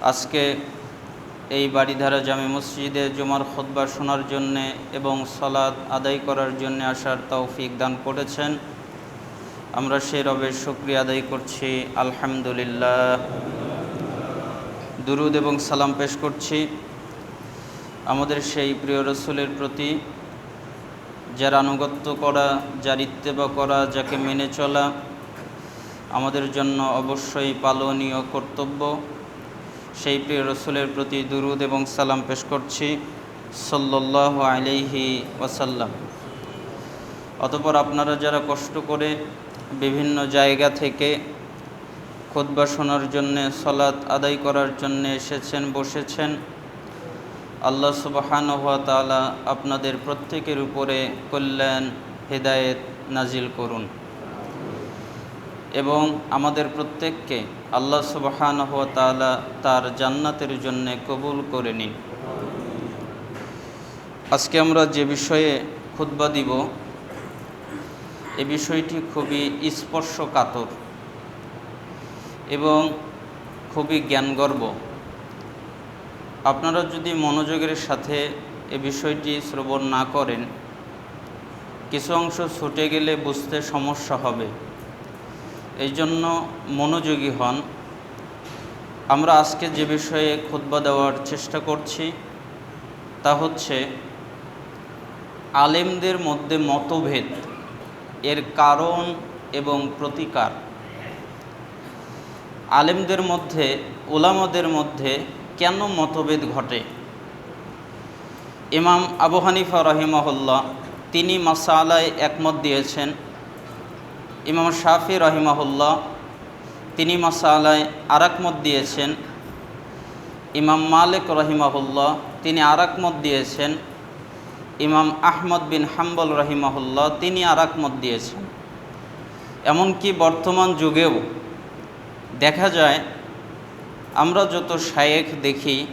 আজকে এই বাড়িধারা জামে মসজিদে জুমার খোদ্া শোনার জন্যে এবং সলাদ আদায় করার জন্য আসার তৌফিক দান করেছেন। আমরা সে রবের শুক্রিয়া আদায় করছি। আলহামদুলিল্লাহ। দুরুদ এবং সালাম পেশ করছি আমাদের সেই প্রিয় রসুলের প্রতি, যার আনুগত্য করা, যার ইত্তেবা করা, যাকে মেনে চলা আমাদের জন্য অবশ্যই পালনীয় কর্তব্য। সেই প্রিয় রসুলের প্রতি দুরুদ এবং সালাম পেশ করছি সল্লাহ আলাইহি ওয়াসাল্লাম। অতপর আপনারা যারা কষ্ট করে বিভিন্ন জায়গা থেকে খোদবা শোনার জন্যে সলাৎ আদায় করার জন্যে এসেছেন, বসেছেন, আল্লাহ সুবাহান তালা আপনাদের প্রত্যেকের উপরে কল্যাণ, হেদায়েত নাজিল করুন। এবং আমাদের প্রত্যেককে আল্লাহ সুবাহান তার জান্নাতের জন্যে কবুল করে নিন। আজকে আমরা যে বিষয়ে খুতবা দিব, এ বিষয়টি খুবই স্পর্শকাতর এবং খুবই জ্ঞানগর্ব। আপনারা যদি মনোযোগের সাথে এ বিষয়টি শ্রবণ না করেন, কিছু অংশ ছুটে গেলে বুঝতে সমস্যা হবে। এই জন্য মনোযোগী হন। আমরা আজকে যে বিষয়ে খুতবা দেওয়ার চেষ্টা করছি, তা হচ্ছে আলেমদের মধ্যে মতভেদ এর কারণ এবং প্রতিকার। আলেমদের মধ্যে ওলামদের মধ্যে কেন মতভেদ ঘটে? ইমাম আবু হানিফা রহিমাহুল্লাহ তিনি মাসালায় একমত দিয়েছেন ইমাম শাফি রহিমাহুল্লাহ, তিনি মাসালায় আরাকমত দিয়েছেন। ইমাম মালিক রহিমাহুল্লাহ, তিনি আরাকমত দিয়েছেন। ইমাম আহমদ বিন হাম্বল রহিমাহুল্লাহ, তিনি আরাকমত দিয়েছেন। এমনকি বর্তমান যুগেও দেখা যায়, আমরা যত শায়েখ দেখি,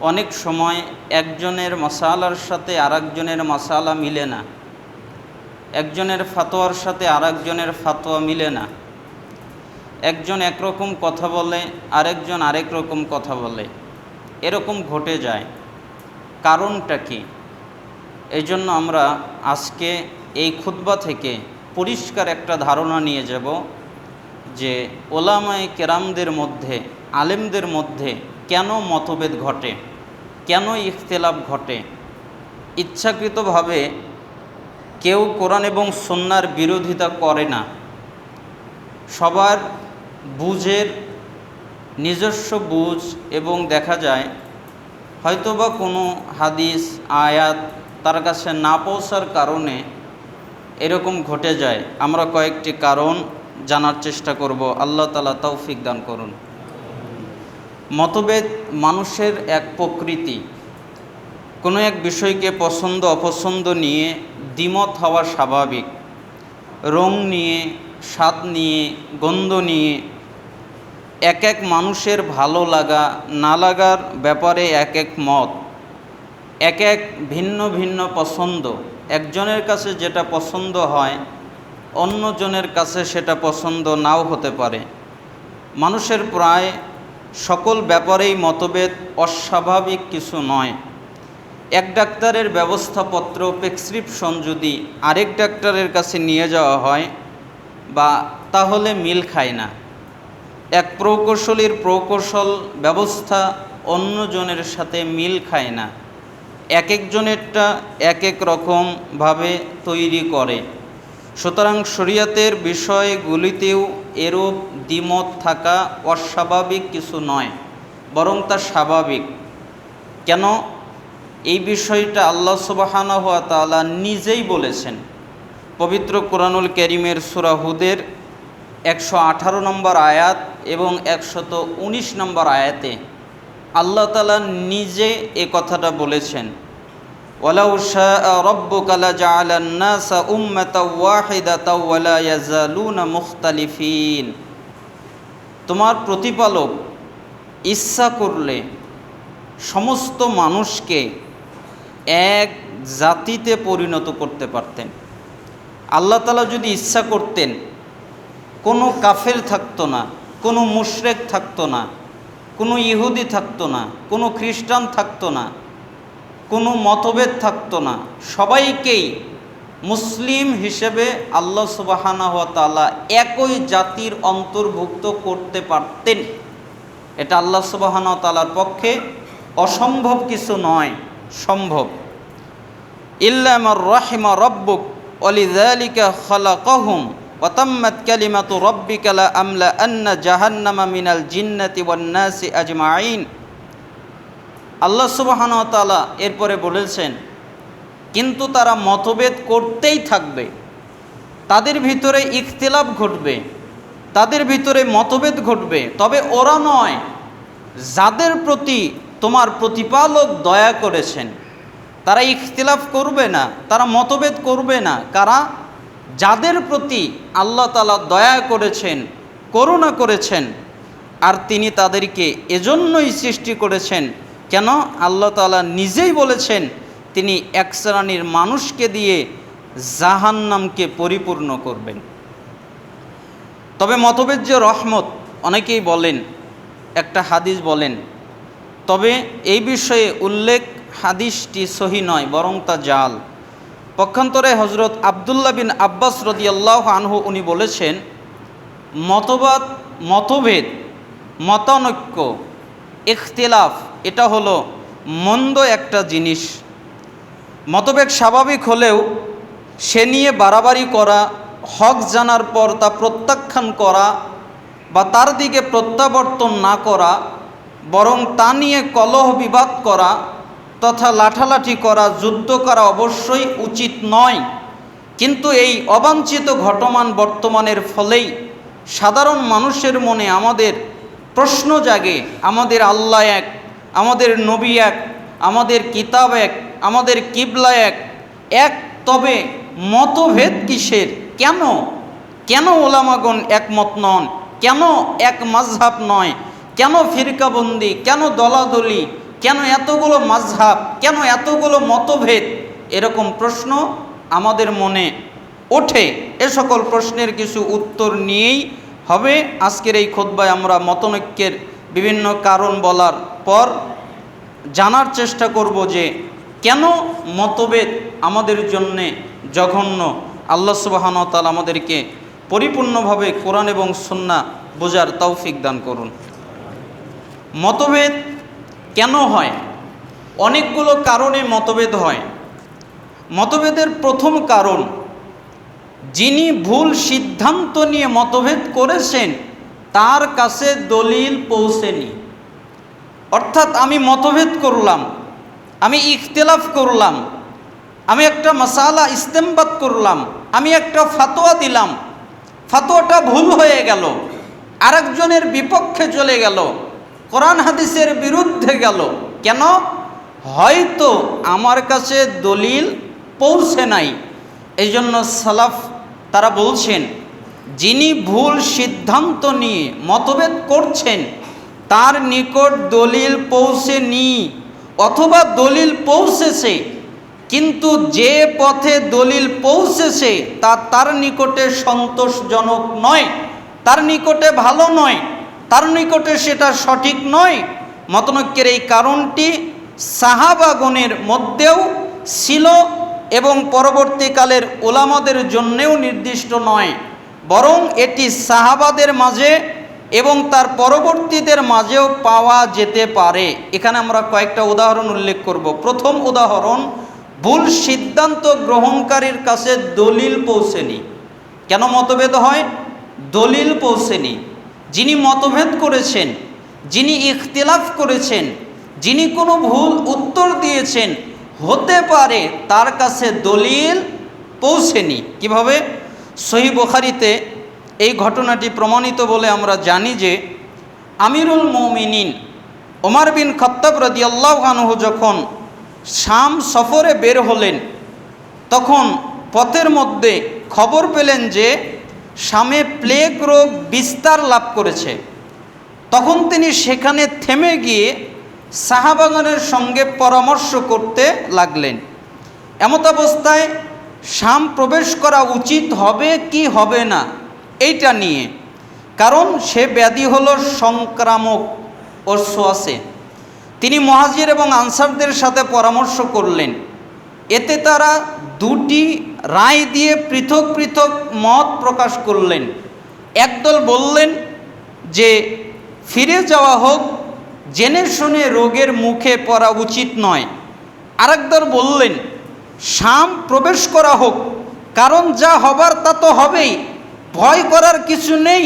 অনেক সময় একজনের মশালার সাথে আরেকজনের মশালা মিলে না। একজনের ফাতোয়ার সাথে আরেকজনের ফাতোয়া মিলে না। একজন একরকম কথা বলে, আরেকজন আরেক রকম কথা বলে। এরকম ঘটে যায়। কারণটা কি? এই জন্য আমরা আজকে এই খুতবা থেকে পরিষ্কার একটা ধারণা নিয়ে যাব যে ওলামায় কেরামদের মধ্যে, আলেমদের মধ্যে কেন মতভেদ ঘটে? কেন ইখতলাফ ঘটে? ইচ্ছাকৃতভাবে কেউ কোরআন এবং সন্ন্যার বিরোধিতা করে না। সবার বুঝের নিজস্ব বুঝ এবং দেখা যায়, হয়তোবা কোনো হাদিস, আয়াত তার কাছে না পৌঁছার কারণে এরকম ঘটে যায়। আমরা কয়েকটি কারণ জানার চেষ্টা করব। আল্লাহ তালা তৌফিক দান করুন। মতভেদ মানুষের এক প্রকৃতি। কোনো এক বিষয়কে পছন্দ অপছন্দ নিয়ে দ্বিমত হওয়া স্বাভাবিক। রং নিয়ে, স্বাদ নিয়ে, গন্ধ নিয়ে এক এক মানুষের ভালো লাগা, না লাগার ব্যাপারে এক এক মত, এক এক ভিন্ন ভিন্ন পছন্দ। একজনের কাছে যেটা পছন্দ হয়, অন্যজনের কাছে সেটা পছন্দ নাও হতে পারে। মানুষের প্রায় সকল ব্যাপারেই মতভেদ অস্বাভাবিক কিছু নয়। এক ডাক্তারের ব্যবস্থাপত্র, প্রেসক্রিপশন যদি আরেক ডাক্তারের কাছে নিয়ে যাওয়া হয় বা তাহলে মিল খায় না। এক প্রকৌশলীর প্রকৌশল ব্যবস্থা অন্যজনের সাথে মিল খায় না। এক একজনেরটা এক এক রকমভাবে তৈরি করে। সুতরাং শরিয়াতের বিষয়গুলিতেও এরূপ দ্বিমত থাকা অস্বাভাবিক কিছু নয়, বরং তা স্বাভাবিক। কেন? এই বিষয়টা আল্লাহ সুবাহানা হওয়া তালা নিজেই বলেছেন। পবিত্র কোরআনুল করিমের সুরাহুদের একশো আঠারো নম্বর আয়াত এবং একশত উনিশ নম্বর আয়াতে আল্লাহ তালা নিজে এ কথাটা বলেছেন ওয়ালা তোমার প্রতিপালক ইচ্ছা করলে সমস্ত মানুষকে এক জাতিতে পরিণত করতে পারতেন। আল্লাহ তালা যদি ইচ্ছা করতেন, কোনো কাফের থাকতো না, কোনো মুশরেক থাকতো না, কোনো ইহুদি থাকতো না, কোনো খ্রিস্টান থাকতো না, কোনো মতভেদ থাকতো না, সবাইকেই মুসলিম হিসেবে আল্লাহ সুবাহানা তালা একই জাতির অন্তর্ভুক্ত করতে পারতেন। এটা আল্লাহ সুবাহানা তালার পক্ষে অসম্ভব কিছু নয়। সম্ভব। ইল্লামর রহিমা রব্বুক অলিদালিকা খালাকহুম ওয়াতাম্মাত কালিমাতু রব্বিকা লা আমলা আন্না জাহান্নামা মিনাল জিন্নাতি ওয়ান আজমাইন আল্লাহ সুবহান তাআলা এরপরে বলেছেন, কিন্তু তারা মতভেদ করতেই থাকবে। তাদের ভিতরে ইখতিলাফ ঘটবে। তাদের ভিতরে মতভেদ ঘটবে। তবে ওরা নয়, যাদের প্রতি তোমার প্রতিপালক দয়া করেছেন। তারা ইখতিলাফ করবে না, তারা মতভেদ করবে না। কারা? যাদের প্রতি আল্লাহ তালা দয়া করেছেন, করুণা করেছেন, আর তিনি তাদেরকে এজন্যই সৃষ্টি করেছেন, কেন? আল্লাহ তালা নিজেই বলেছেন, তিনি এক শ্রেণির মানুষকে দিয়ে জাহান্নামকে পরিপূর্ণ করবেন। তবে মতভেদ যে রহমত, অনেকেই বলেন, একটা হাদিস বলেন তবে এই বিষয়ে উল্লেখ হাদিসটি সহি নয়, বরং তা জাল। পক্ষান্তরে হজরত আবদুল্লাহ বিন আব্বাস রদিয়াল্লাহ আনহু উনি বলেছেন, মতবাদ, মতভেদ, মতানৈক্য, ইখতিলাফ, এটা হলো মন্দ একটা জিনিস। মতভেদ স্বাভাবিক হলেও সে নিয়ে বাড়াবাড়ি করা, হক জানার পর তা প্রত্যাখ্যান করা বা তার দিকে প্রত্যাবর্তন না করা বরং তা নিয়ে কলহ বিবাদ করা তথা লাঠালাঠি করা, যুদ্ধ করা অবশ্যই উচিত নয়। কিন্তু এই অবাঞ্ছিত ঘটমান বর্তমানের ফলেই সাধারণ মানুষের মনে আমাদের প্রশ্ন জাগে, আমাদের আল্লাহ এক, আমাদের নবী এক, আমাদের কিতাব এক, আমাদের কিবলা এক। এক তবে মতভেদ কিসের? কেন? কেন ওলামাগণ একমত নন? কেন এক মাঝহাব নয়? কেন ফিরকাবন্দি, কেন দলাদলি, কেন এতগুলো মাঝহাব কেন এতগুলো মতভেদ? এরকম প্রশ্ন আমাদের মনে ওঠে। এ সকল প্রশ্নের কিছু উত্তর নিয়েই হবে আজকের এই খোদ্বায় আমরা মতনৈক্যের বিভিন্ন কারণ বলার পর জানার চেষ্টা করব যে কেন মতভেদ আমাদের জন্যে জঘন্য? আল্লাহ সুবাহানতাল আমাদেরকে পরিপূর্ণভাবে কোরআন এবং সন্না বোঝার তৌফিক দান করুন। মতভেদ কেন হয়? অনেকগুলো কারণে মতভেদ হয়। মতভেদের প্রথম কারণ, যিনি ভুল সিদ্ধান্ত নিয়ে মতভেদ করেছেন, তার কাছে দলিল পৌঁছেনি। অর্থাৎ আমি মতভেদ করলাম, আমি ইখতলাফ করলাম, আমি একটা মশালা ইস্তেমবাদ করলাম, আমি একটা ফাতোয়া দিলাম, ফাতোয়াটা ভুল হয়ে গেল, আরেকজনের বিপক্ষে চলে গেল। কোরআন হাদিসের বিরুদ্ধে গেল। কেন? হয়তো আমার কাছে দলিল পৌঁছে নাই। এই জন্য সালাফ তারা বলছেন, যিনি ভুল সিদ্ধান্ত নিয়ে মতভেদ করছেন, তার নিকট দলিল পৌঁছেনি অথবা দলিল পৌঁছেছে, কিন্তু যে পথে দলিল পৌঁছেছে, তা তার নিকটে সন্তোষজনক নয়, তার নিকটে ভালো নয়। তার নিকটে সেটা সঠিক নয়। মতনৈক্যের এই কারণটি সাহাবাগণের মধ্যেও ছিল এবং পরবর্তীকালের ওলামাদের জন্যেও নির্দিষ্ট নয়। বরং এটি সাহাবাদের মাঝে এবং তার পরবর্তীদের মাঝেও পাওয়া যেতে পারে। এখানে আমরা কয়েকটা উদাহরণ উল্লেখ করব। প্রথম উদাহরণ, ভুল সিদ্ধান্ত গ্রহণকারীর কাছে দলিল পৌঁছেনি। কেন মতভেদ হয়? দলিল পৌঁছেনি। যিনি মতভেদ করেছেন, যিনি ইখতিলাফ করেছেন, যিনি কোনো ভুল উত্তর দিয়েছেন, হতে পারে তার কাছে দলিল পৌঁছেনি। কীভাবে? সহি বখারিতে এই ঘটনাটি প্রমাণিত বলে আমরা জানি যে আমিরুল মৌমিনিন ওমার বিন খত্তাব রদিয়াল্লাহ আনহু যখন শাম সফরে বের হলেন, তখন পথের মধ্যে খবর পেলেন যে শামে প্লেগ রোগ বিস্তার লাভ করেছে। তখন তিনি সেখানে থেমে গিয়ে সাহাবাগানের সঙ্গে পরামর্শ করতে লাগলেন। এমত অবস্থায় শাম প্রবেশ করা উচিত হবে কি হবে না, এইটা নিয়ে। কারণ সে ব্যাধি হলো সংক্রামক অশ্ব আছে। তিনি মহাজির এবং আনসারদের সাথে পরামর্শ করলেন। এতে তারা দুটি রায় দিয়ে পৃথক পৃথক মত প্রকাশ করলেন। একদল বললেন যে, ফিরে যাওয়া হোক, জেনে শুনে রোগের মুখে পড়া উচিত নয়। আরেকদল বললেন, শাম প্রবেশ করা হোক, কারণ যা হবার তা তো হবেই। ভয় করার কিছু নেই,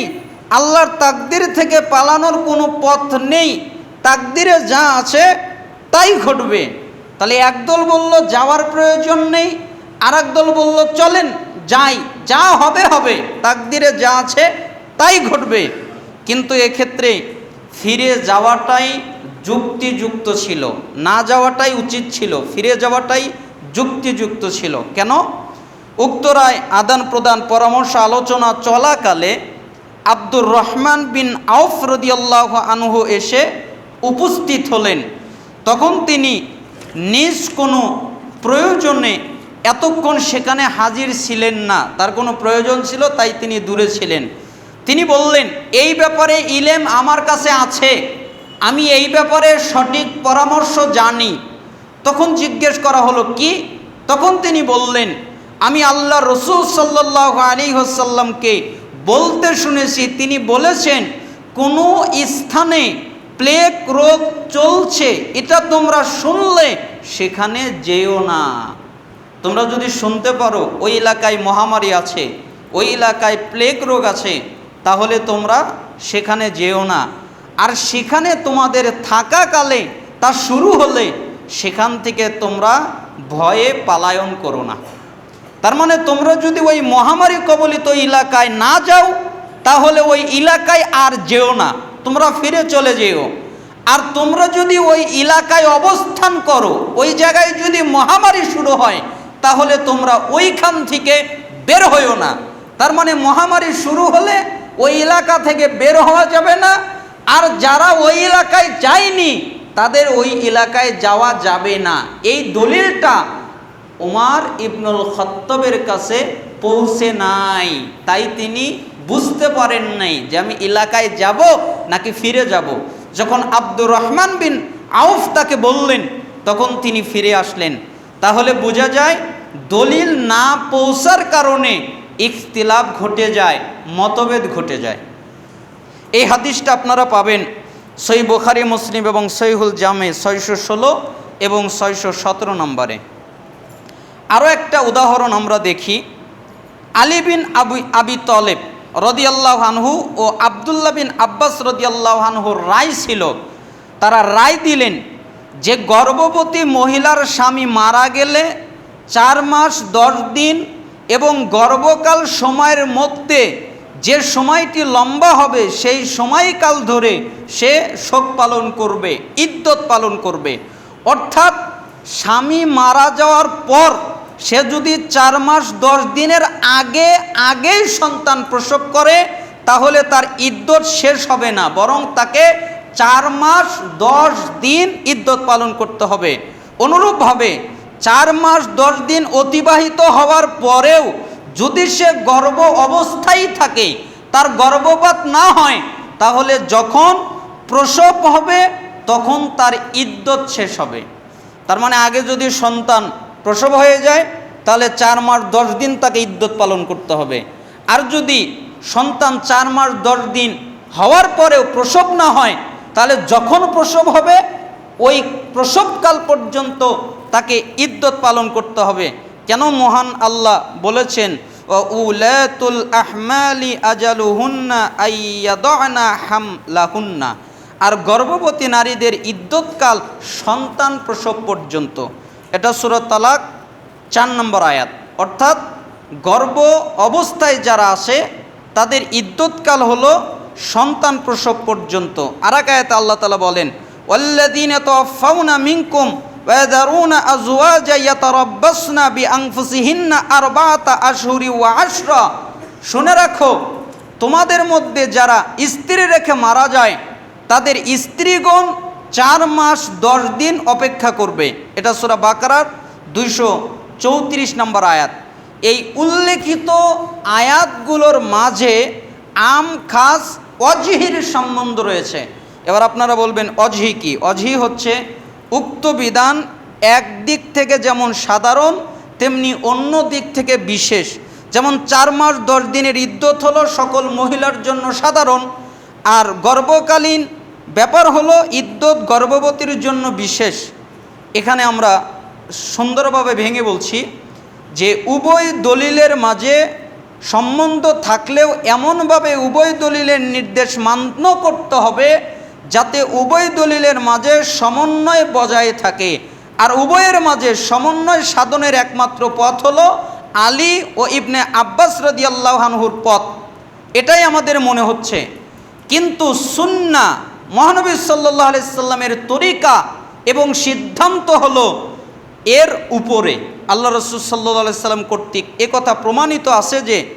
আল্লাহর তাকদির থেকে পালানোর কোনো পথ নেই। তাকদিরে যা আছে, তাই ঘটবে। তাহলে একদল বলল, যাওয়ার প্রয়োজন নেই আর দল বলল, চলেন, যাই, যা হবে হবে। তাকদিরে যা আছে, তাই ঘটবে। কিন্তু এক্ষেত্রে ফিরে যাওয়াটাই যুক্তিযুক্ত ছিল। না যাওয়াটাই উচিত ছিল। ফিরে যাওয়াটাই যুক্তিযুক্ত ছিল। কেন? উক্ত রায় আদান প্রদান পরামর্শ আলোচনা চলাকালে আব্দুর রহমান বিন আউফ রদিয়াল্লাহ আনহু এসে উপস্থিত হলেন। তখন তিনি নিজ কোনো প্রয়োজনে এতক্ষণ সেখানে হাজির ছিলেন না, তার কোনো প্রয়োজন ছিল, তাই তিনি দূরে ছিলেন। তিনি বললেন, এই ব্যাপারে ইলেম আমার কাছে আছে, আমি এই ব্যাপারে সঠিক পরামর্শ জানি। তখন জিজ্ঞেস করা হলো, কি? তখন তিনি বললেন, আমি আল্লাহ রসুল সাল্লাহ আলী হোসাল্লামকে বলতে শুনেছি, তিনি বলেছেন, কোনো স্থানে প্লেগ রোগ চলছে, এটা তোমরা শুনলে সেখানে যেও না। তোমরা যদি শুনতে পারো, ওই এলাকায় মহামারী আছে, ওই এলাকায় প্লেগ রোগ আছে, তাহলে তোমরা সেখানে যেও না। আর সেখানে তোমাদের থাকাকালে তা শুরু হলে সেখান থেকে তোমরা ভয়ে পালায়ন করো না। তার মানে তোমরা যদি ওই মহামারী কবলিত এলাকায় না যাও, তাহলে ওই এলাকায় আর যেও না, তোমরা ফিরে চলে যেও। আর তোমরা যদি ওই এলাকায় অবস্থান করো, ওই জায়গায় যদি মহামারী শুরু হয় তাহলে তোমরা ওইখান থেকে বের হইও না। তার মানে মহামারী শুরু হলে ওই এলাকা থেকে বের হওয়া যাবে না। আর যারা ওই এলাকায় যায়নি, তাদের ওই এলাকায় যাওয়া যাবে না। এই দলিলটা ওমার ইবনুল খত্তবের কাছে পৌঁছে নাই। তাই তিনি বুঝতে পারেন নাই যে আমি এলাকায় যাব নাকি ফিরে যাব। যখন আব্দুর রহমান বিন আউফ তাকে বললেন, তখন তিনি ফিরে আসলেন। তাহলে বোঝা যায় দলিল না পৌঁছার কারণে ইখতিলাফ ঘটে যায়, মতভেদ ঘটে যায়। এই হাদিসটা আপনারা পাবেন সই বোখারি, মুসলিম এবং সৈহুল জামে ছয়শো ষোলো এবং ছয়শো সতেরো নম্বরে। আরও একটা উদাহরণ আমরা দেখি, আলী বিন আবু, আবি তলেব রদিয়াল্লাহ আনহু ও আবদুল্লাহ বিন আব্বাস রদিয়াল্লাহ আনহুর রায় ছিল, তারা রায় দিলেন যে গর্ভবতী মহিলার স্বামী মারা গেলে চার মাস, দশ দিন এবং গর্ভকাল সময়ের মধ্যে যে সময়টি লম্বা হবে, সেই সময়কাল ধরে সে শোক পালন করবে ইদ্যত পালন করবে। অর্থাৎ স্বামী মারা যাওয়ার পর সে যদি চার মাস, দশ দিনের আগে, আগেই সন্তান প্রসব করে, তাহলে তার ইদ্যত শেষ হবে না, বরং তাকে চার মাস, দশ দিন ইদ্যত পালন করতে হবে। অনুরূপভাবে চার মাস, দশ দিন অতিবাহিত হওয়ার পরেও যদি সে গর্ব অবস্থায় থাকে, তার গর্ভপাত না হয়, তাহলে যখন প্রসব হবে, তখন তার ইদ্যত শেষ হবে। তার মানে আগে যদি সন্তান প্রসব হয়ে যায়, তাহলে চার মাস, দশ দিন তাকে ইদ্যত পালন করতে হবে। আর যদি সন্তান চার মাস, দশ দিন হওয়ার পরেও প্রসব না হয় তাহলে যখন প্রসব হবে, ওই প্রসবকাল পর্যন্ত তাকে ইদ্যত পালন করতে হবে। কেন মহান আল্লাহ বলেছেন আর গর্ভবতী নারীদের ইদ্যৎকাল সন্তান প্রসব পর্যন্ত। এটা সুরত তালাক, চার নম্বর আয়াত। অর্থাৎ গর্ভ অবস্থায় যারা আসে, তাদের ইদ্যৎকাল হলো সন্তান প্রসব পর্যন্ত। আর এক আয়াতে আল্লাহ তালা বলেন ওয়াল্লাদিন ফাউনা মিনকুম ওয়াদারুনা আজওয়াজা ইয়াতারাব্বাসনা বিআনফুসিহিন্না আরবাআতা আশহুরি ওয়া আশরা। শুনে রাখো, তোমাদের মধ্যে যারা স্ত্রী রেখে মারা যায়, তাদের স্ত্রীগণ চার মাস দশ দিন অপেক্ষা করবে। এটা সুরা বাকারার দুইশো চৌত্রিশ নম্বর আয়াত। এই উল্লেখিত আয়াতগুলোর মাঝে আম, খাস অজিহির সম্বন্ধ রয়েছে। এবার আপনারা বলবেন অঝি কি? অঝি হচ্ছে উক্ত বিধান এক দিক থেকে যেমন সাধারণ, তেমনি অন্য দিক থেকে বিশেষ। যেমন চার মাস দশ দিনের ইদ্যত হলো, সকল মহিলার জন্য সাধারণ। আর গর্ভকালীন ব্যাপার হলো, ইদ্যত গর্ভবতীর জন্য বিশেষ। এখানে আমরা সুন্দরভাবে ভেঙে বলছি যে উভয় দলিলের মাঝে সম্বন্ধ থাকলেও এমনভাবে উভয় দলিলের নির্দেশ মান্য করতে হবে যাতে উভয় দলিলের মাঝে সমন্বয় বজায় থাকে। আর উভয়ের মাঝে সমন্বয় সাধনের একমাত্র পথ হলো আলী ও ইবনে আব্বাস রদিয়াল্লাহানহুর পথ। এটাই আমাদের মনে হচ্ছে। কিন্তু সুন্না মহানবী সাল্লাহ আলাইসাল্লামের তরিকা এবং সিদ্ধান্ত হলো এর উপরে আল্লাহ রসুল সাল্লাহ সাল্লাম কর্তৃক একথা প্রমাণিত আছে যে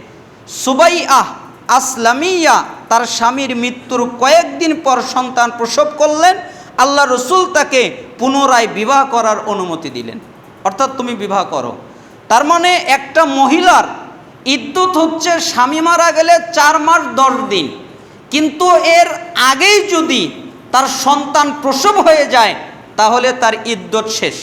সুবাই আহ আসলামিয়া তার স্বামীর মৃত্যুর কয়েকদিন পর সন্তান প্রসব করলেন, আল্লাহ রসুল তাকে পুনরায় বিবাহ করার অনুমতি দিলেন। অর্থাৎ তুমি বিবাহ করো। তার মানে একটা মহিলার ইদ্যুৎ হচ্ছে স্বামী মারা গেলে চার মাস দশ দিন। কিন্তু এর আগেই যদি তার সন্তান প্রসব হয়ে যায়, তাহলে তার ইদ্যত শেষ।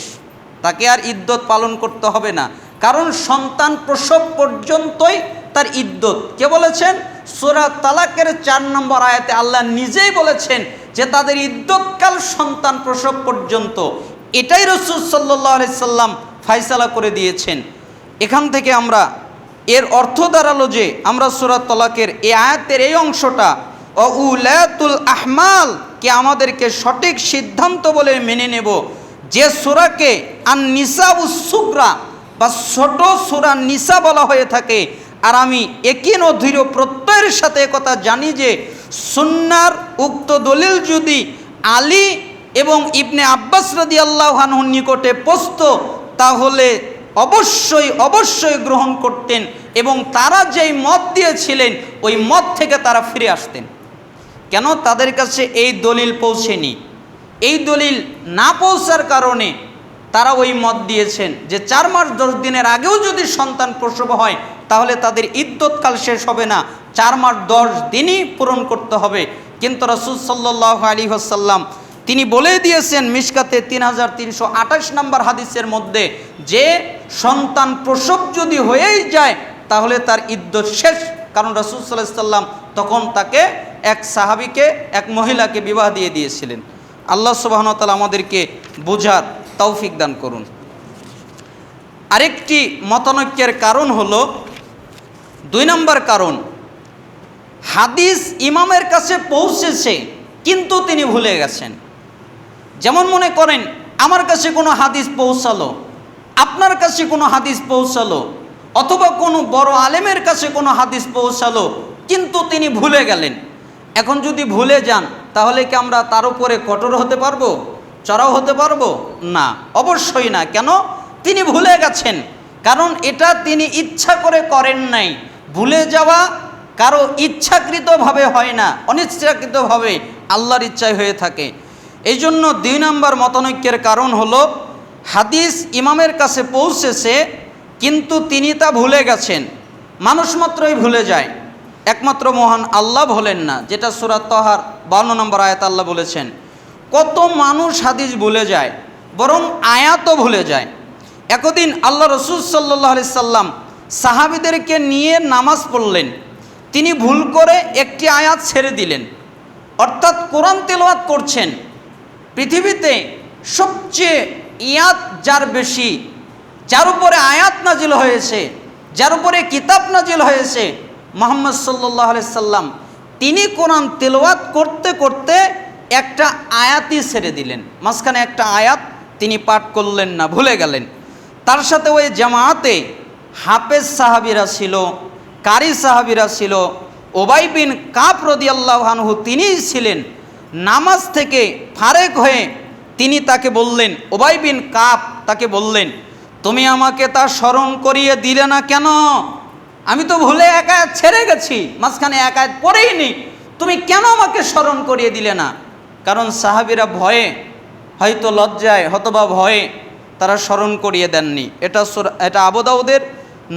তাকে আর ইদ্যত পালন করতে হবে না। কারণ সন্তান প্রসব পর্যন্তই তার ইদ্যত। কে বলেছেন? সুরা তালাকের চার নম্বর আয়াতে আল্লাহ নিজেই বলেছেন যে তাদের ইদ্যতকাল সন্তান প্রসব পর্যন্ত। এটাই রসুল সাল্লাহ আলি সাল্লাম ফাইসালা করে দিয়েছেন। এখান থেকে আমরা এর অর্থ দাঁড়াল যে আমরা সুরাত তলাকের এই আয়াতের এই অংশটা ও উলাতুল আহমাল কে আমাদেরকে সঠিক সিদ্ধান্ত বলে মেনে নেব। যে সুরাকে আর নিসা উসুগ্রা বা ছোট সুরা নিসা বলা হয়ে থাকে, আর আমি ও দৃঢ় প্রত্যয়ের সাথে কথা জানি যে সুন্নার উক্ত দলিল যদি আলী এবং ইবনে আব্বাস রদি আল্লাহানহুর নিকটে পোস্ত তাহলে অবশ্যই অবশ্যই গ্রহণ করতেন এবং তারা যেই মত দিয়েছিলেন, ওই মত থেকে তারা ফিরে আসতেন। কেন? তাদের কাছে এই দলিল পৌঁছেনি। এই দলিল না পৌঁছার কারণে তারা ওই মত দিয়েছেন যে চার মাস দশ দিনের আগেও যদি সন্তান প্রসব হয়, তাহলে তাদের ইদ্যৎকাল শেষ হবে না। চার মাস দশ দিনই পূরণ করতে হবে। কিন্তু রসুল সাল্লাহ আলী হাসাল্লাম তিনি বলে দিয়েছেন মিসকাতে তিন হাজার তিনশো আঠাশ নম্বর হাদিসের মধ্যে, যে সন্তান প্রসব যদি হয়েই যায়, তাহলে তার ইদ্যত শেষ। কারণ রসুল সাল্লাহ সাল্লাম তখন তাকে এক সাহাবিকে, এক মহিলাকে বিবাহ দিয়ে দিয়েছিলেন। আল্লাহ সুবাহতাল আমাদেরকে বোঝার তৌফিক দান করুন। আরেকটি মতানৈক্যের কারণ হলো, দুই নম্বর কারণ, হাদিস ইমামের কাছে পৌঁছেছে, কিন্তু তিনি ভুলে গেছেন। যেমন মনে করেন, আমার কাছে কোনো হাদিস পৌঁছালো, আপনার কাছে কোনো হাদিস পৌঁছালো, অথবা কোনো বড় আলেমের কাছে কোনো হাদিস পৌঁছালো, কিন্তু তিনি ভুলে গেলেন। এখন যদি ভুলে যান তাহলে কি আমরা তার উপরে কঠোর হতে পারব? চড়াও হতে পারব? না, অবশ্যই না। কেন? তিনি ভুলে গেছেন। কারণ এটা তিনি ইচ্ছা করে করেন নাই। ভুলে যাওয়া কারও ইচ্ছাকৃতভাবে হয় না, অনিচ্ছাকৃতভাবে আল্লাহর ইচ্ছায় হয়ে থাকে। এই জন্য দুই নম্বর মতানৈক্যের কারণ হলো, হাদিস ইমামের কাছে পৌঁছেছে, কিন্তু তিনি তা ভুলে গেছেন। মানুষ মাত্রই ভুলে যায়। একমাত্র মহান আল্লাহ বলেন না, যেটা সুরাত তহার, বান্ন নম্বর আয়াত আল্লাহ বলেছেন। কত মানুষ হাদিস ভুলে যায়, বরং আয়াতও ভুলে যায়। একদিন আল্লাহ রসুল সাল্লাহ সাল্লাম সাহাবিদেরকে নিয়ে নামাজ পড়লেন। তিনি ভুল করে একটি আয়াত ছেড়ে দিলেন। অর্থাৎ কোরআন তেলাওয়াত করছেন। পৃথিবীতে সবচেয়ে ইয়াত যার বেশি, যার উপরে আয়াত নাজিল হয়েছে, যার উপরে কিতাব নাজিল হয়েছে মোহাম্মদ সাল্লাহ সাল্লাম, তিনি কোরআন তেলাওয়াত করতে করতে একটা আয়াতই ছেড়ে দিলেন। মাঝখানে একটা আয়াত তিনি পাঠ করলেন না, ভুলে গেলেন। তার সাথে ওই জামাতে হাফেজ সাহাবিরা ছিল, কারি সাহাবিরা ছিল, ওবাই বিন কাপ রদি আল্লাহানহু তিনিই ছিলেন। নামাজ থেকে ফারেক হয়ে তিনি তাকে বললেন, ওবাই বিন কাপ তাকে বললেন, তুমি আমাকে তা স্মরণ করিয়ে দিলে না কেন? আমি তো ভুলে একায়াত ছেড়ে গেছি, মাঝখানে একায়াত পড়েই নি তুমি কেন আমাকে স্মরণ করিয়ে দিলে না? কারণ সাহাবিরা ভয়ে, হয়তো লজ্জায়, হতবা ভয়ে তারা স্মরণ করিয়ে দেননি। এটা এটা আবুদাউদের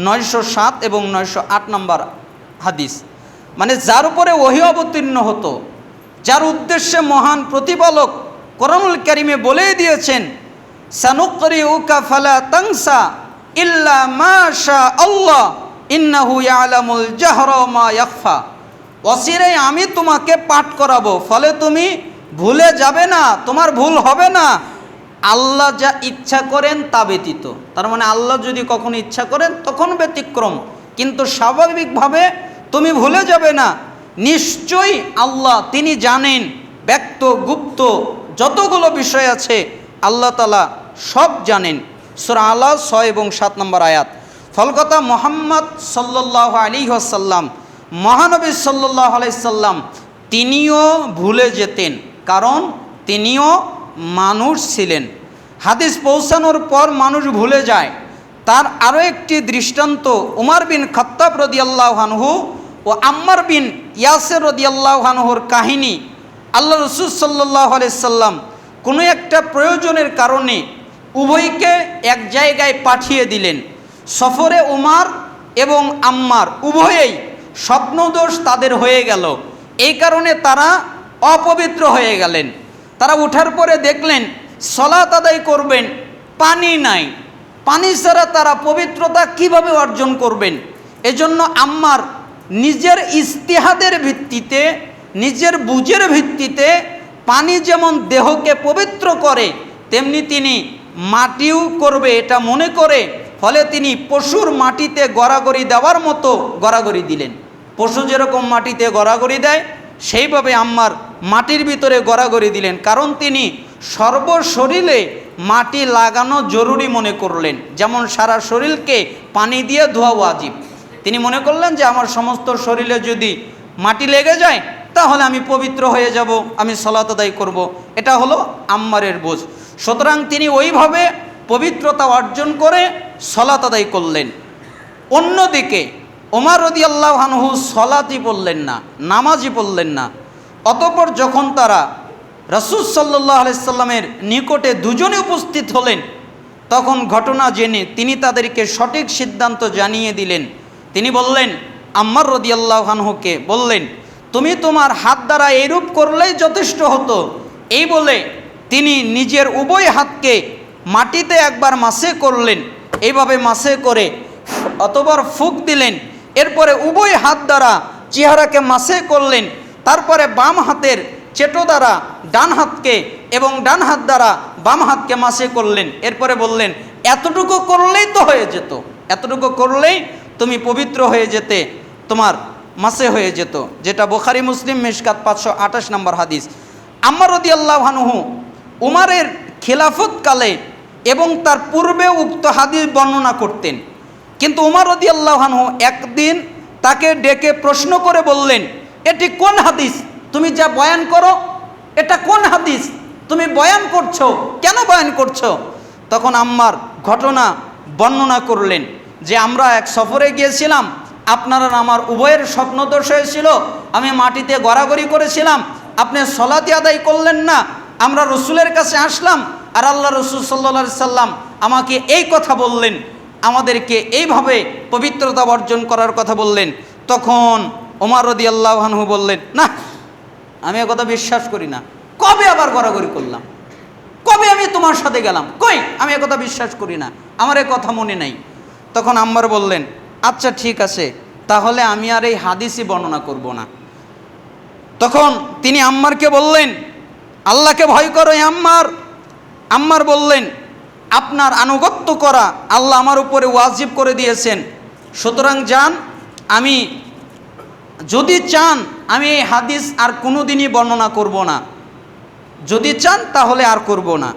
নয়শো সাত এবং নয়শো আট নম্বর হাদিস। মানে যার উপরে ওহি অবতীর্ণ হতো, যার উদ্দেশ্যে মহান প্রতিপালক কোরআনুল কারিমে বলেই দিয়েছেন সানুকরি উকা ফালা তাংসা ইল্লা মা শা আল্লাহ ইন্নাহু অসিরে আমি তোমাকে পাঠ করাবো, ফলে তুমি ভুলে যাবে না, তোমার ভুল হবে না। আল্লাহ যা ইচ্ছা করেন তা ব্যতীত। তার মানে আল্লাহ যদি কখনো ইচ্ছা করেন, তখন ব্যতিক্রম। কিন্তু স্বাভাবিকভাবে তুমি ভুলে যাবে না। নিশ্চয়ই আল্লাহ তিনি জানেন, ব্যক্ত, গুপ্ত, যতগুলো বিষয় আছে, আল্লাহ তালা সব জানেন। সুরা আল্লাহ ছয় এবং সাত নম্বর আয়াত। ফলকতা মোহাম্মদ সাল্লাহ আলী আসাল্লাম মহানবী সাল্লাহ আলাইসাল্লাম তিনিও ভুলে যেতেন, কারণ তিনিও মানুষ ছিলেন। হাদিস পৌঁছানোর পর মানুষ ভুলে যায়। তার আরও একটি দৃষ্টান্ত উমার বিন খত্তাব রদিয়াল্লাহানহু ও আম্মার বিন ইয়াসের রদিয়াল্লাহানহুর কাহিনী, আল্লাহ রসুল সাল্লাহ আলাইসাল্লাম কোনো একটা প্রয়োজনের কারণে উভয়কে এক জায়গায় পাঠিয়ে দিলেন। সফরে উমার এবং আম্মার উভয়েই স্বপ্নদোষ তাদের হয়ে গেল। এই কারণে তারা অপবিত্র হয়ে গেলেন। তারা উঠার পরে দেখলেন, সলাত আদায় করবেন, পানি নাই। পানি ছাড়া তারা পবিত্রতা কীভাবে অর্জন করবেন? এজন্য আম্মার নিজের ইস্তেহাদের ভিত্তিতে, নিজের বুঝের ভিত্তিতে পানি যেমন দেহকে পবিত্র করে, তেমনি তিনি মাটিও করবে এটা মনে করে ফলে তিনি পশুর মাটিতে গড়াগড়ি দেওয়ার মতো গড়াগড়ি দিলেন। পশু যেরকম মাটিতে গড়াগড়ি দেয়, সেইভাবে আম্মার মাটির ভিতরে গড়াগড়ি দিলেন। কারণ তিনি সর্বশরীরে মাটি লাগানো জরুরি মনে করলেন। যেমন সারা শরীরকে পানি দিয়ে ধোয়া ওয়াজিব তিনি মনে করলেন যে, আমার সমস্ত শরীরে যদি মাটি লেগে যায়, তাহলে আমি পবিত্র হয়ে যাব, আমি সলাত আদায় করব। এটা হলো আম্মারের বোঝ। সুতরাং তিনি ওইভাবে পবিত্রতা অর্জন করে সলাত আদায় করলেন। অন্যদিকে ওমার রদি আল্লাহানহু সলাতই বললেন না, নামাজই বললেন না। অতপর যখন তারা রসুল সাল্লাহ আলাইসাল্লামের নিকটে দুজনে উপস্থিত হলেন, তখন ঘটনা জেনে তিনি তাদেরকে সঠিক সিদ্ধান্ত জানিয়ে দিলেন। তিনি বললেন, আম্মার রদি আল্লাহানহুকে বললেন, তুমি তোমার হাত দ্বারা এইরূপ করলেই যথেষ্ট হতো। এই বলে তিনি নিজের উভয় হাতকে মাটিতে একবার মাসে করলেন, এইভাবে মাসে করে অতবার ফুক দিলেন, এরপরে উভয় হাত দ্বারা চেহারাকে মাসে করলেন, তারপরে বাম হাতের চেটো দ্বারা ডান হাতকে এবং ডান হাত দ্বারা বাম হাতকে মাসে করলেন, এরপরে বললেন, এতটুকু করলেই তো হয়ে যেত, এতটুকু করলেই তুমি পবিত্র হয়ে যেতে, তোমার মাসে হয়ে যেত। যেটা বোখারি, মুসলিম, মিশকাত পাঁচশো আঠাশ নম্বর হাদিস। আম্মার রদি আল্লাহানহু উমারের খিলাফতকালে এবং তার পূর্বে উক্ত হাদিস বর্ণনা করতেন। কিন্তু উমার রদি আল্লাহানহু একদিন তাকে ডেকে প্রশ্ন করে বললেন, এটি কোন হাদিস? তুমি যা বয়ান করো, এটা কোন হাদিস? তুমি বয়ান করছ, কেন বয়ান করছ? তখন আম্মার ঘটনা বর্ণনা করলেন যে, আমরা এক সফরে গিয়েছিলাম, আপনারা আমার উভয়ের স্বপ্ন স্বপ্নদোষ হয়েছিল, আমি মাটিতে গড়াগড়ি করেছিলাম, আপনি সলাতি আদায় করলেন না, আমরা রসুলের কাছে আসলাম আর আল্লাহ রসুল সাল্লা সাল্লাম আমাকে এই কথা বললেন, আমাদেরকে এইভাবে পবিত্রতা অর্জন করার কথা বললেন। তখন ওমার রদি আল্লাহানহু বললেন, না, আমি কথা বিশ্বাস করি না। কবে আবার গড়াগড়ি করলাম? কবে আমি তোমার সাথে গেলাম? কই? আমি কথা বিশ্বাস করি না। আমার এ কথা মনে নাই। তখন আম্মার বললেন আচ্ছা ঠিক আছে, তাহলে আমি আর এই হাদিসই বর্ণনা করব না। তখন তিনি আম্মারকে বললেন, আল্লাহকে ভয় করো আম্মার। আম্মার বললেন, আপনার আনুগত্য করা আল্লাহ আমার উপরে ওয়াজিব করে দিয়েছেন। সুতরাং যান, আমি যদি চান, আমি এই হাদিস আর কোনো দিনই বর্ণনা করব না। যদি চান, তাহলে আর করব না।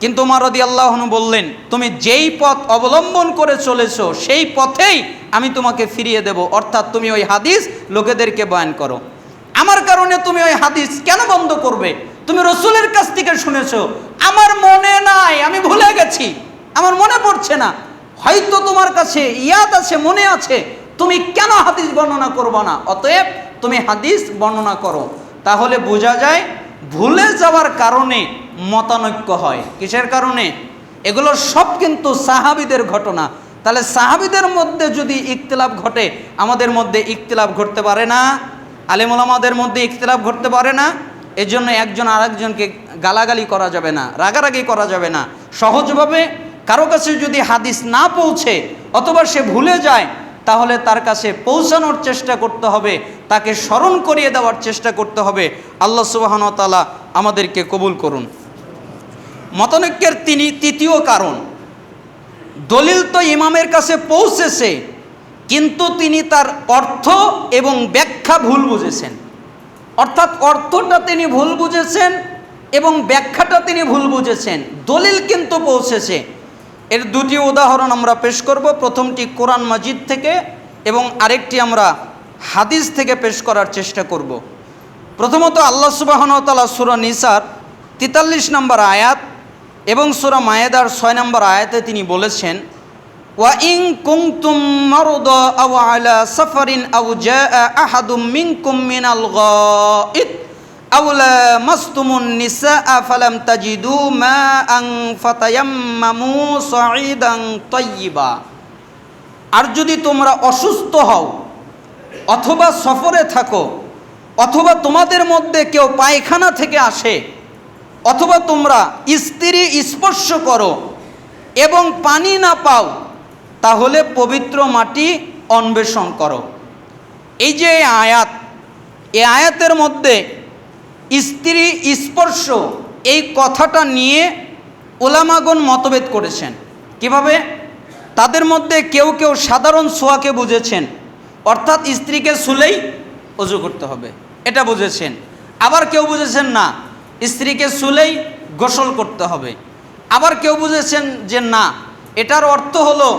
কিন্তু উমার রদি আল্লাহনু বললেন, তুমি যেই পথ অবলম্বন করে চলেছো, সেই পথেই আমি তোমাকে ফিরিয়ে দেব। অর্থাৎ তুমি ওই হাদিস লোকেদেরকে বয়ান করো। আমার কারণে তুমি ওই হাদিস কেন বন্ধ করবে? তুমি রসুলের কাছ থেকে শুনেছো। আমার মনে নাই, আমি ভুলে গেছি। আমার মনে পড়ছে না। হয়তো তোমার কাছে ইয়াদ আছে, মনে আছে। তুমি কেন হাদিস বর্ণনা করব না? অতএব তুমি হাদিস বর্ণনা করো। তাহলে বোঝা যায়, ভুলে যাওয়ার কারণে মতানৈক্য হয়। কিসের কারণে? এগুলো সব কিন্তু সাহাবিদের ঘটনা। তাহলে সাহাবিদের মধ্যে যদি ইখতিলাফ ঘটে, আমাদের মধ্যে ইখতিলাফ ঘটতে পারে না? আলিমুলামাদের মধ্যে ইখতিলাফ ঘটতে পারে না? এজন্য একজন আরেকজনকে গালাগালি করা যাবে না, রাগারাগি করা যাবে না। সহজভাবে কারও কাছে যদি হাদিস না পৌঁছে অথবা সে ভুলে যায়, তাহলে তার কাছে পৌঁছানোর চেষ্টা করতে হবে, তাকে স্মরণ করিয়ে দেওয়ার চেষ্টা করতে হবে। আল্লাহ সুবাহনতালা আমাদেরকে কবুল করুন। মতনৈক্যের তিনি তৃতীয় কারণ, দলিল তো ইমামের কাছে পৌঁছেছে, কিন্তু তিনি তার অর্থ এবং ব্যাখ্যা ভুল বুঝেছেন। অর্থাৎ অর্থটা তিনি ভুল বুঝেছেন এবং ব্যাখ্যাটা তিনি ভুল বুঝেছেন। দলিল কিন্তু পৌঁছেছে। এর দুটি উদাহরণ আমরা পেশ করব। প্রথমটি কোরআন মাজিদ থেকে এবং আরেকটি আমরা হাদিস থেকে পেশ করার চেষ্টা করব। প্রথমত আল্লাহ সুবাহনতালা সুরা নিসার তেতাল্লিশ নম্বর আয়াত এবং সুরা মায়েদার ছয় নম্বর আয়াতে তিনি বলেছেন ওয়াইং কুংতুম মারুদ আও আলা সাফারিন আও জা আহাদুম মিনকুম মিনাল গাইদ আও লামাসতুমুন নিসা ফালাম তাজিদু মাআন ফাতায়াম্মামু সাঈদান তাইয়্যিবা আর যদি তোমরা অসুস্থ হও, অথবা সফরে থাকো, অথবা তোমাদের মধ্যে কেউ পায়খানা থেকে আসে, অথবা তোমরা স্ত্রী স্পর্শ করো এবং পানি না পাও তাহলে পবিত্র মাটি অন্বেষণ করো। এই যে আয়াত, এই আয়াতের মধ্যে স্ত্রী স্পর্শ এই কথাটা নিয়ে ওলামাগণ মতভেদ করেছেন। কীভাবে? তাদের মধ্যে কেউ কেউ সাধারণ ছোঁয়াকে বুঝেছেন, অর্থাৎ স্ত্রীকে শুলেই অজু করতে হবে, এটা বুঝেছেন। আবার কেউ বুঝেছেন না, স্ত্রীকে শুলেই গোসল করতে হবে। আবার কেউ বুঝেছেন যে না, এটার অর্থ হলো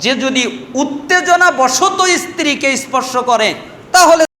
যে যদি উত্তেজনা বশত স্ত্রীকে স্পর্শ করে তাহলে